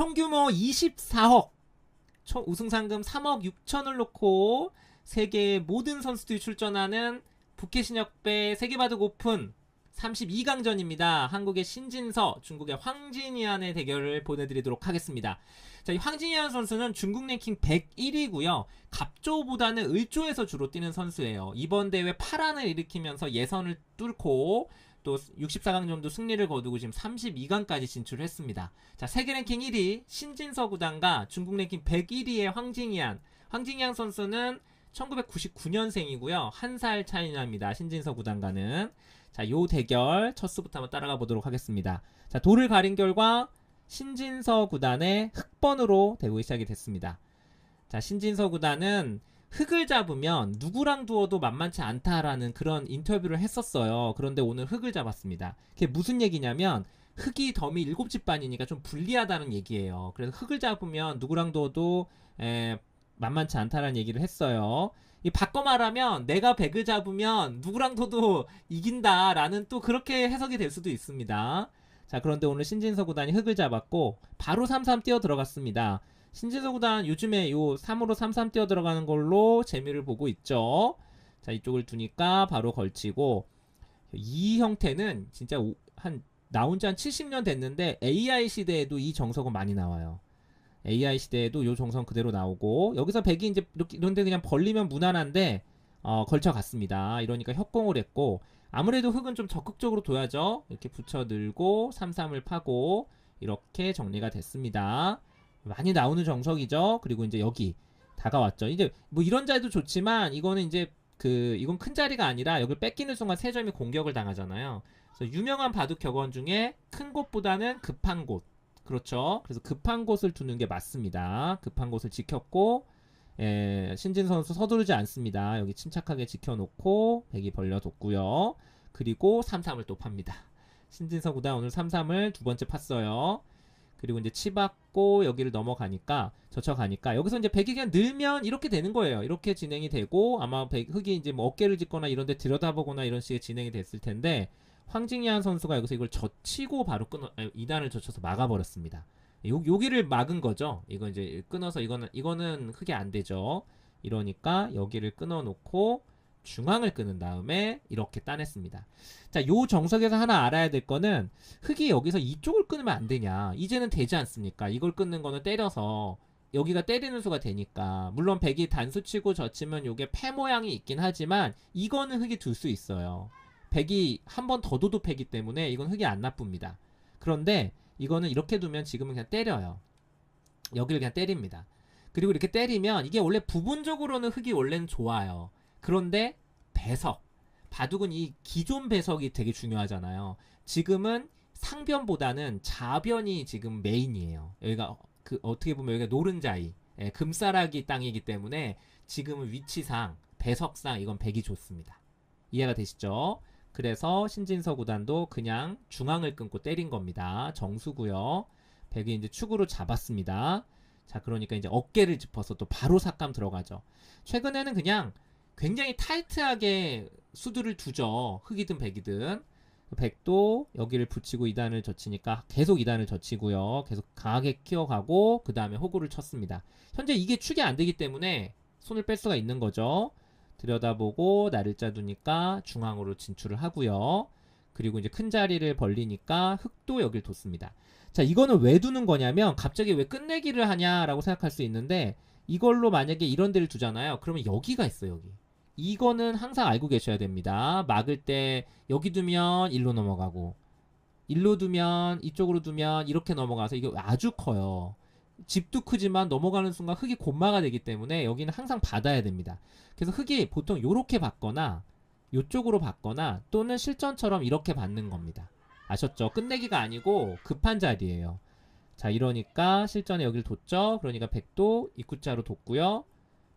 총 규모 24억, 총 우승 상금 3억 6천을 놓고 세계의 모든 선수들이 출전하는 부캐신역배 세계바둑 오픈 32강전입니다. 한국의 신진서, 중국의 황진이안의 대결을 보내드리도록 하겠습니다. 자, 이 황진이안 선수는 중국 랭킹 101위고요. 갑조보다는 을조에서 주로 뛰는 선수예요. 이번 대회 8안을 일으키면서 예선을 뚫고 또 64강전도 승리를 거두고 지금 32강까지 진출을 했습니다. 자, 세계 랭킹 1위 신진서 구단과 중국 랭킹 101위의 황진이안. 황진이안 선수는 1999년생이고요. 한 살 차이 납니다. 신진서 구단과는. 자, 요 대결 첫 수부터 한번 따라가 보도록 하겠습니다. 자, 돌을 가린 결과 신진서 구단의 흑번으로 대국이 시작이 됐습니다. 자, 신진서 구단은 흑을 잡으면 누구랑 두어도 만만치 않다라는 그런 인터뷰를 했었어요. 그런데 오늘 흑을 잡았습니다. 그게 무슨 얘기냐면 흑이 덤이 일곱 집 반이니까 좀 불리하다는 얘기예요. 그래서 흑을 잡으면 누구랑 두어도 에, 만만치 않다라는 얘기를 했어요. 이 바꿔 말하면 내가 백을 잡으면 누구랑 둬도 이긴다라는 또 그렇게 해석이 될 수도 있습니다. 자, 그런데 오늘 신진서 구단이 흑을 잡았고 바로 3-3 뛰어 들어갔습니다. 신진서 구단 요즘에 요 3으로 3-3 뛰어 들어가는 걸로 재미를 보고 있죠. 자, 이쪽을 두니까 바로 걸치고 이 형태는 진짜 오- 한 나온 지 한 70년 됐는데 AI 시대에도 이 정석은 많이 나와요. AI 시대에도 요 정성 그대로 나오고 여기서 백이 이제 이렇게 이런데 그냥 벌리면 무난한데 어, 걸쳐 갔습니다. 이러니까 협공을 했고 아무래도 흙은 좀 적극적으로 둬야죠. 이렇게 붙여 늘고 33을 파고 이렇게 정리가 됐습니다. 많이 나오는 정석이죠. 그리고 이제 여기 다가왔죠. 이제 뭐 이런 자리도 좋지만 이거는 이제 그 이건 큰 자리가 아니라 여기를 뺏기는 순간 세 점이 공격을 당하잖아요. 그래서 유명한 바둑 격언 중에 큰 곳보다는 급한 곳. 그렇죠. 그래서 급한 곳을 두는 게 맞습니다. 급한 곳을 지켰고 예, 신진 선수 서두르지 않습니다. 여기 침착하게 지켜놓고 백이 벌려뒀고요. 그리고 3-3을 또 팝니다. 신진서 구단 오늘 3-3을 두 번째 팠어요. 그리고 이제 치받고 여기를 넘어가니까 젖혀가니까 여기서 이제 백이 그냥 늘면 이렇게 되는 거예요. 이렇게 진행이 되고 아마 백, 흑이 이제 뭐 어깨를 짚거나 이런데 들여다보거나 이런 식의 진행이 됐을 텐데 황진이한 선수가 여기서 이걸 젖히고 바로 끊어 2단을 젖혀서 막아버렸습니다. 요, 여기를 막은 거죠. 이거 이제 끊어서 이거는 이거는 흑이 안 되죠. 이러니까 여기를 끊어놓고 중앙을 끊은 다음에 이렇게 따냈습니다. 자, 요 정석에서 하나 알아야 될 거는 흑이 여기서 이쪽을 끊으면 안 되냐. 이제는 되지 않습니까? 이걸 끊는 거는 때려서 여기가 때리는 수가 되니까 물론 백이 단수 치고 젖히면 요게 패 모양이 있긴 하지만 이거는 흑이 둘 수 있어요. 백이 한 번더 둬도 패기 때문에 이건 흑이 안 나쁩니다. 그런데 이거는 이렇게 두면 지금은 그냥 때려요. 여기를 그냥 때립니다. 그리고 이렇게 때리면 이게 원래 부분적으로는 흑이 원래는 좋아요. 그런데 배석. 바둑은 이 기존 배석이 되게 중요하잖아요. 지금은 상변보다는 좌변이 지금 메인이에요. 여기가 그 어떻게 보면 여기가 노른자이, 예, 금싸라기 땅이기 때문에 지금은 위치상 배석상 이건 백이 좋습니다. 이해가 되시죠? 그래서 신진서 구단도 그냥 중앙을 끊고 때린 겁니다. 정수고요. 백이 이제 축으로 잡았습니다. 자, 그러니까 이제 어깨를 짚어서 또 바로 삭감 들어가죠. 최근에는 그냥 굉장히 타이트하게 수두를 두죠. 흑이든 백이든. 백도 여기를 붙이고 2단을 젖히니까 계속 2단을 젖히고요. 계속 강하게 키워가고 그 다음에 호구를 쳤습니다. 현재 이게 축이 안 되기 때문에 손을 뺄 수가 있는 거죠. 들여다보고 날일자 두니까 중앙으로 진출을 하고요. 그리고 이제 큰 자리를 벌리니까 흑도 여길 뒀습니다. 자, 이거는 왜 두는 거냐면 갑자기 왜 끝내기를 하냐라고 생각할 수 있는데 이걸로 만약에 이런 데를 두잖아요. 그러면 여기가 있어, 여기. 이거는 항상 알고 계셔야 됩니다. 막을 때 여기 두면 일로 넘어가고 일로 두면 이쪽으로 두면 이렇게 넘어가서 이게 아주 커요. 집도 크지만 넘어가는 순간 흙이 곤마가 되기 때문에 여기는 항상 받아야 됩니다. 그래서 흙이 보통 이렇게 받거나 이쪽으로 받거나 또는 실전처럼 이렇게 받는 겁니다. 아셨죠? 끝내기가 아니고 급한 자리예요. 자 이러니까 실전에 여기를 뒀죠. 그러니까 백도 입구자로 뒀고요.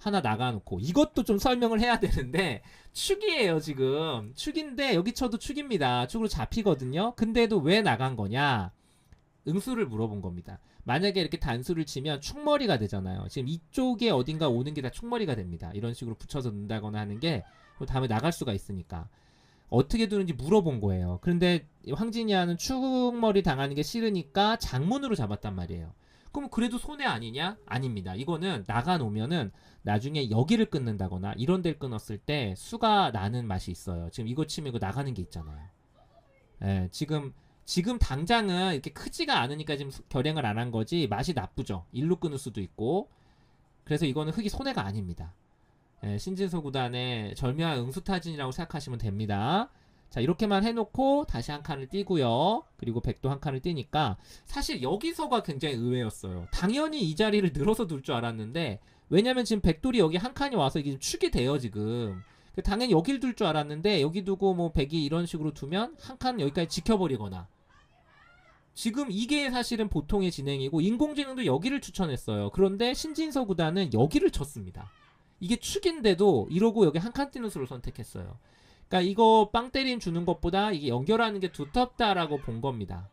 하나 나가놓고 이것도 좀 설명을 해야 되는데 축이에요 지금. 축인데 여기 쳐도 축입니다. 축으로 잡히거든요. 근데도 왜 나간 거냐? 응수를 물어본 겁니다. 만약에 이렇게 단수를 치면 축머리가 되잖아요. 지금 이쪽에 어딘가 오는 게 다 축머리가 됩니다. 이런 식으로 붙여서 넣는다거나 하는 게 다음에 나갈 수가 있으니까. 어떻게 두는지 물어본 거예요. 그런데 황진이아는 축머리 당하는 게 싫으니까 장문으로 잡았단 말이에요 그럼 그래도 손해 아니냐? 아닙니다. 이거는 나가 놓으면은 나중에 여기를 끊는다거나 이런 데를 끊었을 때 수가 나는 맛이 있어요. 지금 이거 치면 이거 나가는 게 있잖아요. 예, 지금 지금 당장은 이렇게 크지가 않으니까 지금 수- 결행을 안 한 거지 맛이 나쁘죠. 일로 끊을 수도 있고 그래서 이거는 흙이 손해가 아닙니다. 예, 신진서 구단의 절묘한 응수타진이라고 생각하시면 됩니다. 자 이렇게만 해놓고 다시 한 칸을 띄고요. 그리고 백도 한 칸을 띄니까 사실 여기서가 굉장히 의외였어요. 당연히 이 자리를 늘어서 둘 줄 알았는데 왜냐면 지금 백돌이 여기 한 칸이 와서 이게 축이 돼요 지금. 그 당연히 여길 둘 줄 알았는데 여기 두고 뭐 백이 이런 식으로 두면 한 칸 여기까지 지켜버리거나 지금 이게 사실은 보통의 진행이고 인공지능도 여기를 추천했어요. 그런데 신진서 구단은 여기를 쳤습니다. 이게 축인데도 이러고 여기 한칸 띄는 수를 선택했어요. 그러니까 이거 빵 때림 주는 것보다 이게 연결하는 게 두텁다라고 본 겁니다.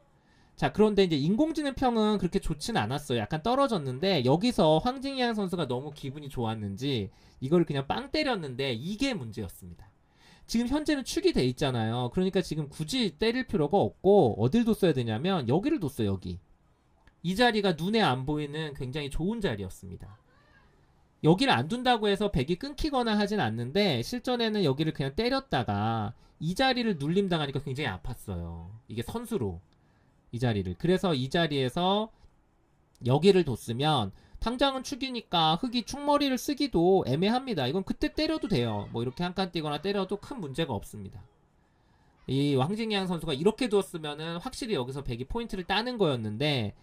자, 그런데 이제 인공지능 평은 그렇게 좋진 않았어요. 약간 떨어졌는데 여기서 황진양 선수가 너무 기분이 좋았는지 이걸 그냥 빵 때렸는데 이게 문제였습니다. 지금 현재는 축이 돼 있잖아요. 그러니까 지금 굳이 때릴 필요가 없고 어딜 뒀어야 되냐면 여기를 뒀어요, 여기. 이 자리가 눈에 안 보이는 굉장히 좋은 자리였습니다. 여기를 안 둔다고 해서 백이 끊기거나 하진 않는데 실전에는 여기를 그냥 때렸다가 이 자리를 눌림 당하니까 굉장히 아팠어요. 이게 선수로 이 자리를. 그래서 이 자리에서 여기를 뒀으면 당장은 축이니까 흙이 축머리를 쓰기도 애매합니다. 이건 그때 때려도 돼요. 뭐 이렇게 한칸 띄거나 때려도 큰 문제가 없습니다. 이 황진양 선수가 이렇게 두었으면은 확실히 여기서 백이 포인트를 따는 거였는데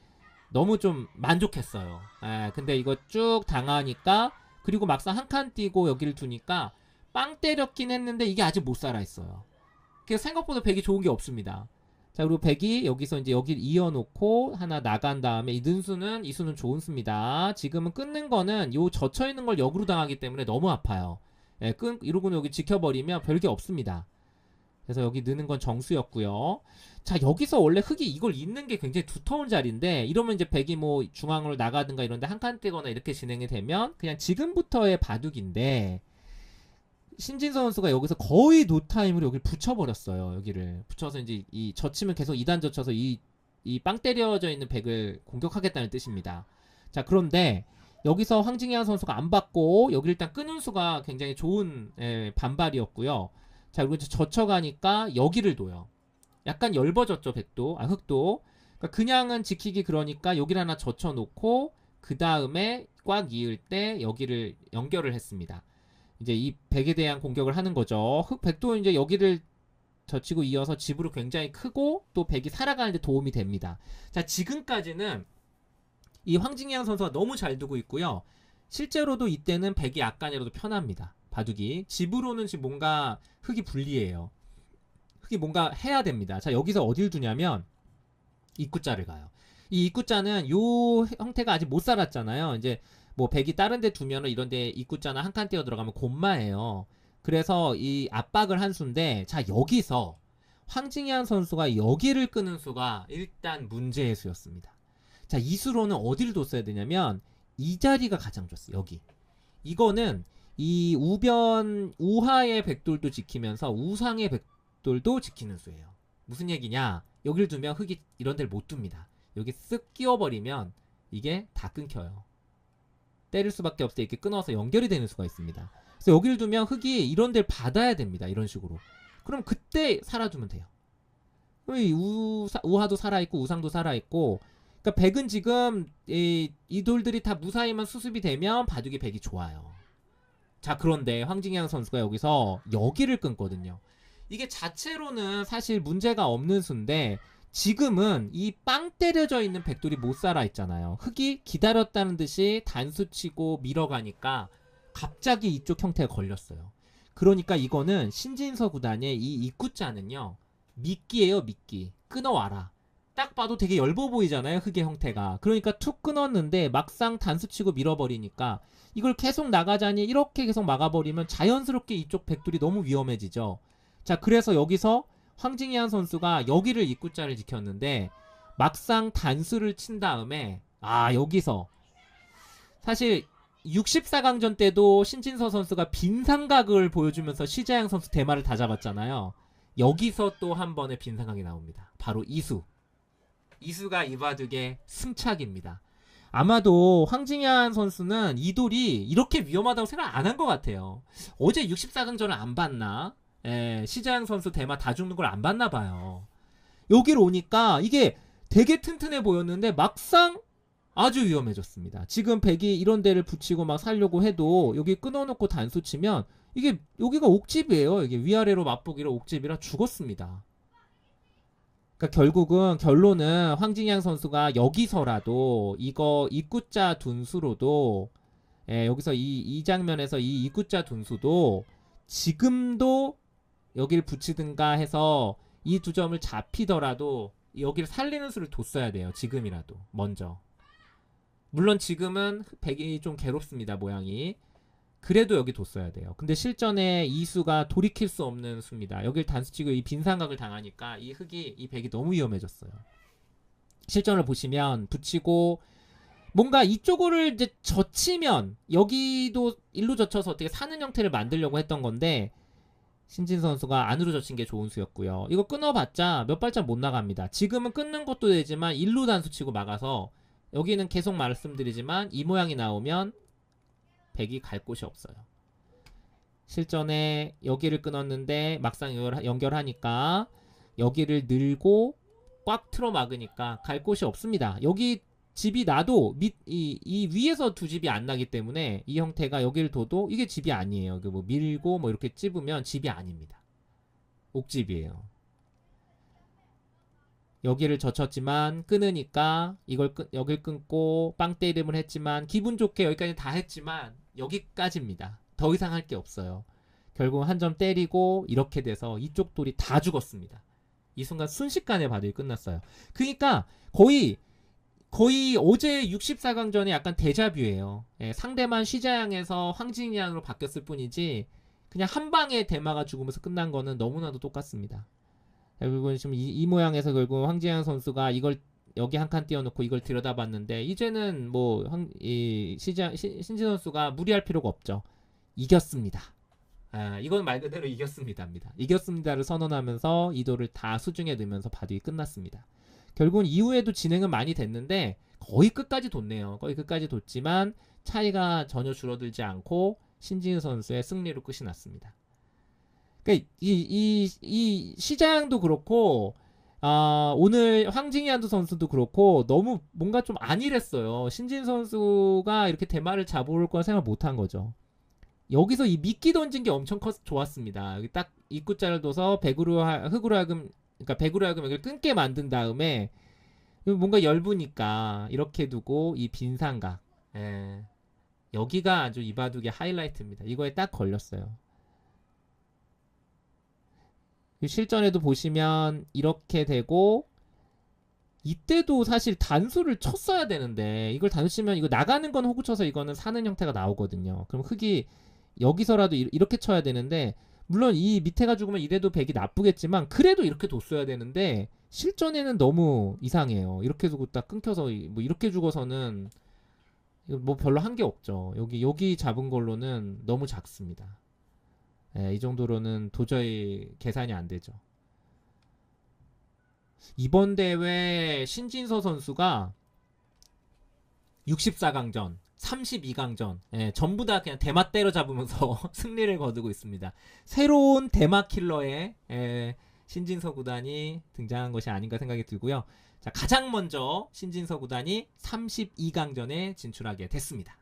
너무 좀 만족했어요. 예, 근데 이거 쭉 당하니까 그리고 막상 한칸 띄고 여기를 두니까 빵 때렸긴 했는데 이게 아직 못 살아 있어요. 그래서 생각보다 백이 좋은 게 없습니다. 자 그리고 백이 여기서 이제 여기를 이어놓고 하나 나간 다음에 이 능수는 이 수는 좋은 수입니다. 지금은 끊는 거는 요 젖혀 있는 걸 역으로 당하기 때문에 너무 아파요. 예, 끊 이러고는 여기 지켜버리면 별게 없습니다. 그래서 여기 느는 건 정수였고요. 자 여기서 원래 흙이 이걸 잇는 게 굉장히 두터운 자리인데 이러면 이제 백이 뭐 중앙으로 나가든가 이런데 한칸 떼거나 이렇게 진행이 되면 그냥 지금부터의 바둑인데 신진서 선수가 여기서 거의 노타임으로 여기를 붙여버렸어요. 여기를 붙여서 이제 이 젖히면 계속 2단 젖혀서 이 이 빵 때려져 있는 백을 공격하겠다는 뜻입니다. 자 그런데 여기서 황진양 선수가 안 받고 여기 일단 끄는 수가 굉장히 좋은 예, 반발이었고요. 자 그리고 이제 젖혀가니까 여기를 둬요. 약간 엷어졌죠 백도 아 흙도 그러니까 그냥은 지키기 그러니까 여기를 하나 젖혀놓고 그 다음에 꽉 이을 때 여기를 연결을 했습니다. 이제 이 백에 대한 공격을 하는 거죠. 흑 백도 이제 여기를 젖히고 이어서 집으로 굉장히 크고 또 백이 살아가는데 도움이 됩니다. 자 지금까지는 이 황진양 선수가 너무 잘 두고 있고요. 실제로도 이때는 백이 약간이라도 편합니다. 바둑이 집으로는 지금 뭔가 흙이 불리해요. 흙이 뭔가 해야 됩니다. 자 여기서 어딜 두냐면 입구자를 가요. 이 입구자는 요 형태가 아직 못 살았잖아요. 이제 뭐 백이 다른 데 두면은 이런 데 입구자나 한칸 띄어 들어가면 곤마예요. 그래서 이 압박을 한 수인데 자 여기서 황진현 선수가 여기를 끄는 수가 일단 문제의 수였습니다. 자 이 수로는 어디를 뒀어야 되냐면 이 자리가 가장 좋았어요. 여기 이거는 이 우변 우하의 백돌도 지키면서 우상의 백돌도 지키는 수예요. 무슨 얘기냐? 여기를 두면 흙이 이런 데를 못 둡니다. 여기 쓱 끼워버리면 이게 다 끊겨요. 때릴 수밖에 때 이렇게 끊어서 연결이 되는 수가 있습니다. 그래서 여기를 두면 흙이 이런 데를 받아야 됩니다. 이런 식으로. 그럼 그때 살아두면 돼요. 우사, 우하도 살아있고 우상도 살아있고 그러니까 백은 지금 이, 이 돌들이 다 무사히만 수습이 되면 바둑이 백이 좋아요. 자 그런데 황진양 선수가 여기서 여기를 끊거든요. 이게 자체로는 사실 문제가 없는 수인데 지금은 이 빵 때려져 있는 백돌이 못 살아 있잖아요. 흙이 기다렸다는 듯이 단수 치고 밀어가니까 갑자기 이쪽 형태가 걸렸어요. 그러니까 이거는 신진서 구단의 이 입구자는요. 미끼예요, 미끼. 끊어와라. 딱 봐도 되게 엷어 보이잖아요, 흙의 형태가. 그러니까 툭 끊었는데 막상 단수 치고 밀어버리니까 이걸 계속 나가자니 이렇게 계속 막아버리면 자연스럽게 이쪽 백돌이 너무 위험해지죠. 자, 그래서 여기서 황진희한 선수가 여기를 입구자를 지켰는데 막상 단수를 친 다음에 아 여기서 사실 64강전 때도 신진서 선수가 빈 삼각을 보여주면서 시자양 선수 대마를 다 잡았잖아요. 여기서 또 한 번의 빈 삼각이 나옵니다. 바로 이수. 이수가 이바둑의 승착입니다. 아마도 황진현 선수는 이 돌이 이렇게 위험하다고 생각 안 한 것 같아요. 어제 64강전을 안 봤나? 예, 시장 선수 대마 다 죽는 걸 안 봤나 봐요. 여기로 오니까 이게 되게 튼튼해 보였는데 막상 아주 위험해졌습니다. 지금 백이 이런 데를 붙이고 막 살려고 해도 여기 끊어놓고 단수 치면 이게 여기가 옥집이에요. 이게 위아래로 맛보기로 옥집이라 죽었습니다. 그러니까 결국은 결론은 황진양 선수가 여기서라도 이거 입구자 둔수로도 예, 여기서 이, 이 장면에서 이 입구자 둔수도 지금도 여기를 붙이든가 해서 이 두 점을 잡히더라도 여기를 살리는 수를 뒀어야 돼요. 지금이라도 먼저. 물론 지금은 백이 좀 괴롭습니다. 모양이. 그래도 여기 뒀어야 돼요. 근데 실전에 이 수가 돌이킬 수 없는 수입니다. 여길 단수 치고 이 빈상각을 당하니까 이 흙이 이 백이 너무 위험해졌어요. 실전을 보시면 붙이고 뭔가 이쪽을 이제 젖히면 여기도 일로 젖혀서 어떻게 사는 형태를 만들려고 했던 건데 신진 선수가 안으로 젖힌 게 좋은 수였고요. 이거 끊어봤자 몇 발짝 못 나갑니다. 지금은 끊는 것도 되지만 일로 단수 치고 막아서 여기는 계속 말씀드리지만 이 모양이 나오면 백이 갈 곳이 없어요. 실전에 여기를 끊었는데 막상 연결- 연결하니까 여기를 늘고 꽉 틀어 막으니까 갈 곳이 없습니다. 여기 집이 나도 밑, 이, 이 위에서 두 집이 안 나기 때문에 이 형태가 여기를 둬도 이게 집이 아니에요. 그 뭐 밀고 뭐 이렇게 찝으면 집이 아닙니다. 옥집이에요. 여기를 젖혔지만 끊으니까 이걸 끊, 여길 끊고 빵 때림을 했지만 기분 좋게 여기까지 다 했지만 여기까지입니다. 더 이상 할 게 없어요. 결국 한 점 때리고 이렇게 돼서 이쪽 돌이 다 죽었습니다. 이 순간 순식간에 바둑이 끝났어요. 그러니까 거의 거의 어제 64강 전에 약간 데자뷰예요. 예, 상대만 시자양에서 황진양으로 바뀌었을 뿐이지 그냥 한 방에 대마가 죽으면서 끝난 거는 너무나도 똑같습니다. 결국은 지금 이, 이 모양에서 결국 황진양 선수가 이걸 여기 한 칸 띄워놓고 이걸 들여다봤는데 이제는 뭐 황, 이 시자 시- 신진 선수가 무리할 필요가 없죠. 이겼습니다. 아, 이건 말 그대로 이겼습니다입니다. 이겼습니다를 선언하면서 이도를 다 수중에 넣으면서 바둑이 끝났습니다. 결국은 이후에도 진행은 많이 됐는데 거의 끝까지 뒀네요. 거의 끝까지 뒀지만 차이가 전혀 줄어들지 않고 신진우 선수의 승리로 끝이 났습니다. 그러니까 이, 이, 이 시장도 그렇고 아, 오늘 황징이한도 선수도 그렇고 너무 뭔가 좀 안일했어요. 신진 선수가 이렇게 대마를 잡아올 거라 생각 못 한 거죠. 여기서 이 미끼 던진 게 엄청 컸, 좋았습니다. 딱 입구자를 둬서 백으로 하, 흙으로 하금 그러니까 백으로 하금 여기를 끊게 만든 다음에 뭔가 열부니까 이렇게 두고 이 빈상각 예. 여기가 아주 이바둑의 하이라이트입니다. 이거에 딱 걸렸어요. 실전에도 보시면 이렇게 되고 이때도 사실 단수를 쳤어야 되는데 이걸 단수 치면 이거 나가는 건 호구 쳐서 이거는 사는 형태가 나오거든요. 그럼 흙이 여기서라도 이- 이렇게 쳐야 되는데 물론 이 밑에가 죽으면 이래도 백이 나쁘겠지만 그래도 이렇게 뒀어야 되는데 실전에는 너무 이상해요. 이렇게 두고 딱 끊겨서 이- 뭐 이렇게 죽어서는 뭐 별로 한 게 없죠. 여기 여기 잡은 걸로는 너무 작습니다. 예, 이 정도로는 도저히 계산이 안 되죠. 이번 대회 신진서 선수가 64강전, 32강전, 예, 전부 다 그냥 대마 때려잡으면서 승리를 거두고 있습니다. 새로운 대마 킬러의 예, 신진서 구단이 등장한 것이 아닌가 생각이 들고요. 자, 가장 먼저 신진서 구단이 32강전에 진출하게 됐습니다.